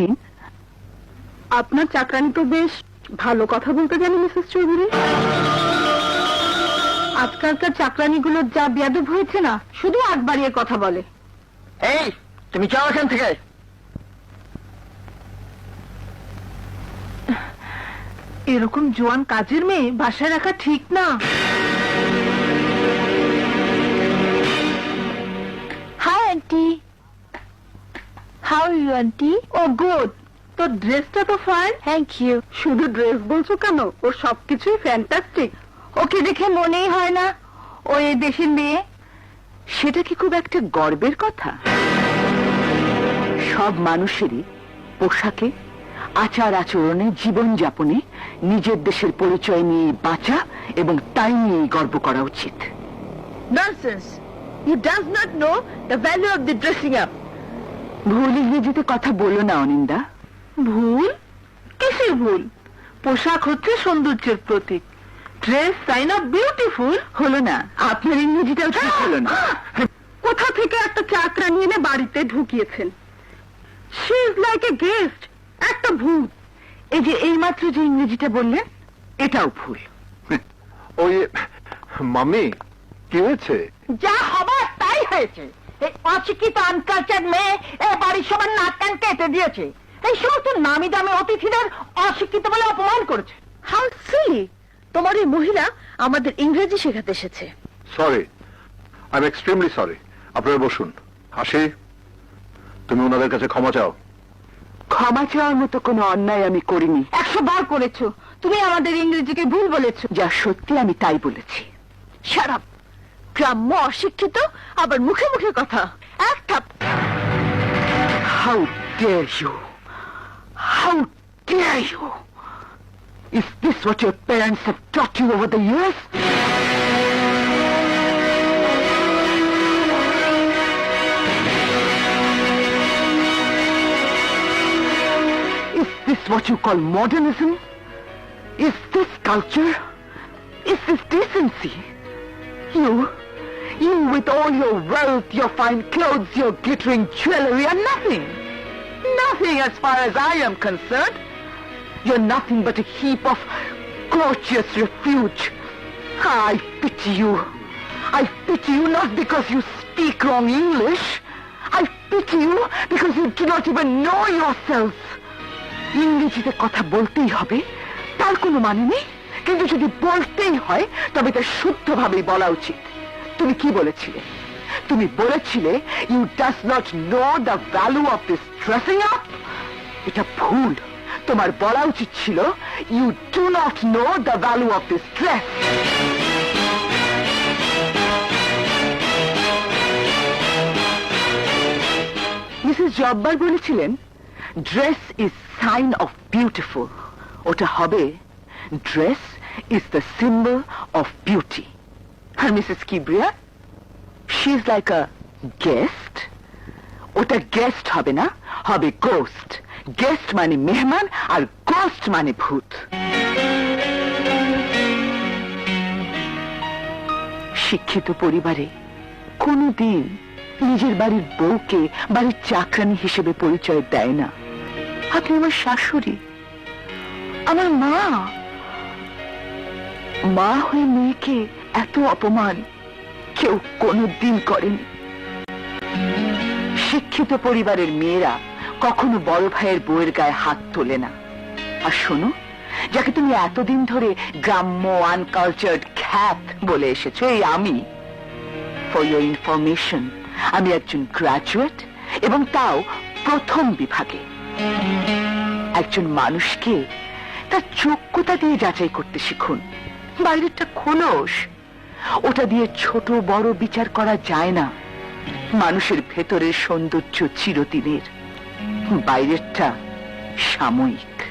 শুনি আপনার চাকরানি তো বেশ ভালো কথা বলতে জানে মিসেস চৌধুরী। আজকালকার চাকরানিগুলোর যা বেয়াদব হয়েছে না শুধু আট বাড়িয়ে কথা বলে। এই তুমি যাও এখান থেকে। এরকম জোয়ান কাজের মেয়ে বাসায় রাখা ঠিক না। Hi aunty. How you aunty oh good তোর ড্রেসটা তো ফাইন থ্যাংক ইউ শুধু ড্রেস বলছো কেন? ওর সবকিছুই ফ্যান্টাস্টিক ওকে দেখে মনেই হয় না। ও এই দেশের মেয়ে। সেটা কি খুব একটা গর্বের কথা? সব মানুষেরই পোশাকে আচার আচরণে জীবন যাপনে নিজের দেশের পরিচয় নিয়ে বাঁচা এবং তাই নিয়ে গর্ব করা উচিত। Nonsense he does not know the value of the dressing up ভুল ইংরেজিতে কথা বলো না অনিন্দা। ভুল? কিসের ভুল? পোশাক হচ্ছে সৌন্দর্যের প্রতীক। ড্রেস সাইন অফ বিউটিফুল হলো না। আপনার ইংরেজিটাও ঠিক হলো না। কোথা থেকে একটা চাকরা নিয়ে এনে বাড়িতে ঢুকিয়েছেন? She is like a guest একটা ভূত। এই যে এইমাত্র যে ইংরেজিটা বললেন এটাও ভুল। ওই মাম্মি কি হয়েছে? যা হবার তাই হয়েছে। এই অশিক্ষিত আনকালচার মেয়ে এ বাড়ির সবার নাক কান কেটে দিয়েছে। এই সমস্ত নামি দামি অতিথিদের অশিক্ষিত বলে অপমান করেছে। হাউ সিলি তোমার এই মহিলা আমাদের ইংরেজি শেখাতে এসেছে। Sorry I am extremely sorry আপনারা বসুন। হাসি তুমি ওনাদের কাছে ক্ষমা চাও? ক্ষমা চাওয়ার মতো কোনো অন্যায় আমি করিনি। একশো বার করেছ। তুমি আমাদের ইংরেজিকে ভুল বলেছ। যা সত্যি আমি তাই বলেছি। সারাপ গ্রাম্য অশিক্ষিত আবার মুখে মুখে কথা একটা How dare you? How dare you? Is this what your parents have taught you over the years? Is this what you call modernism? Is this culture? Is this decency? You, you with all your wealth, your fine clothes, your glittering jewelry are nothing. Nothing as far as I am concerned. You're nothing but a heap of gorgeous refuge. I pity you. I pity you not because you speak wrong English. I pity you because you do not even know yourself. ইংরেজিতে কথা বলতেই হবে তার কোনো মানে নেই কিন্তু যদি বলতেই হয় তবে তা শুদ্ধভাবেই বলা উচিত তুমি কি বলেছিলে? তুমি বলেছিলে you does not know the value of this dressing up এটা ভুল। তোমার বলা উচিত ছিল you do not know the value of this dress Mrs Jabbar বলেছিলেন dress is sign of beautiful ওটা হবে dress is the symbol of beauty R Mrs Kibria she is like a guest ওটা গেস্ট হবে না, হবে ghost guest মানে মেহমান আর ghost মানে ভূত। শিক্ষিত পরিবারে কোনোদিন নিজের বাড়ির বউকে বাড়ির চাকরানি হিসেবে পরিচয় দেয় না। আপনি আমার শাশুড়ি। আমার মা। মা হয়ে মেয়েকে এত অপমান কেউ কোনোদিন করেনি। শিক্ষিত পরিবারের মেয়েরা কখনো বড় ভাইয়ের বউয়ের গায়ে হাত তোলে না। আর শোনো, যাকে তুমি এতদিন ধরে গ্রাম্য আনকালচার্ড খ্যাত বলে এসেছ, এই আমি। ফর ইউর ইনফরমেশন আমি একজন গ্রাজুয়েট এবং তাও প্রথম বিভাগে। একজন মানুষকে তার যোগ্যতা দিয়ে যাচাই করতে শিখুন। বাইরেরটা খোলস। ওটা দিয়ে ছোট বড় বিচার করা যায় না। মানুষের ভেতরের সৌন্দর্য চিরদিনের। বাইরেরটা সাময়িক।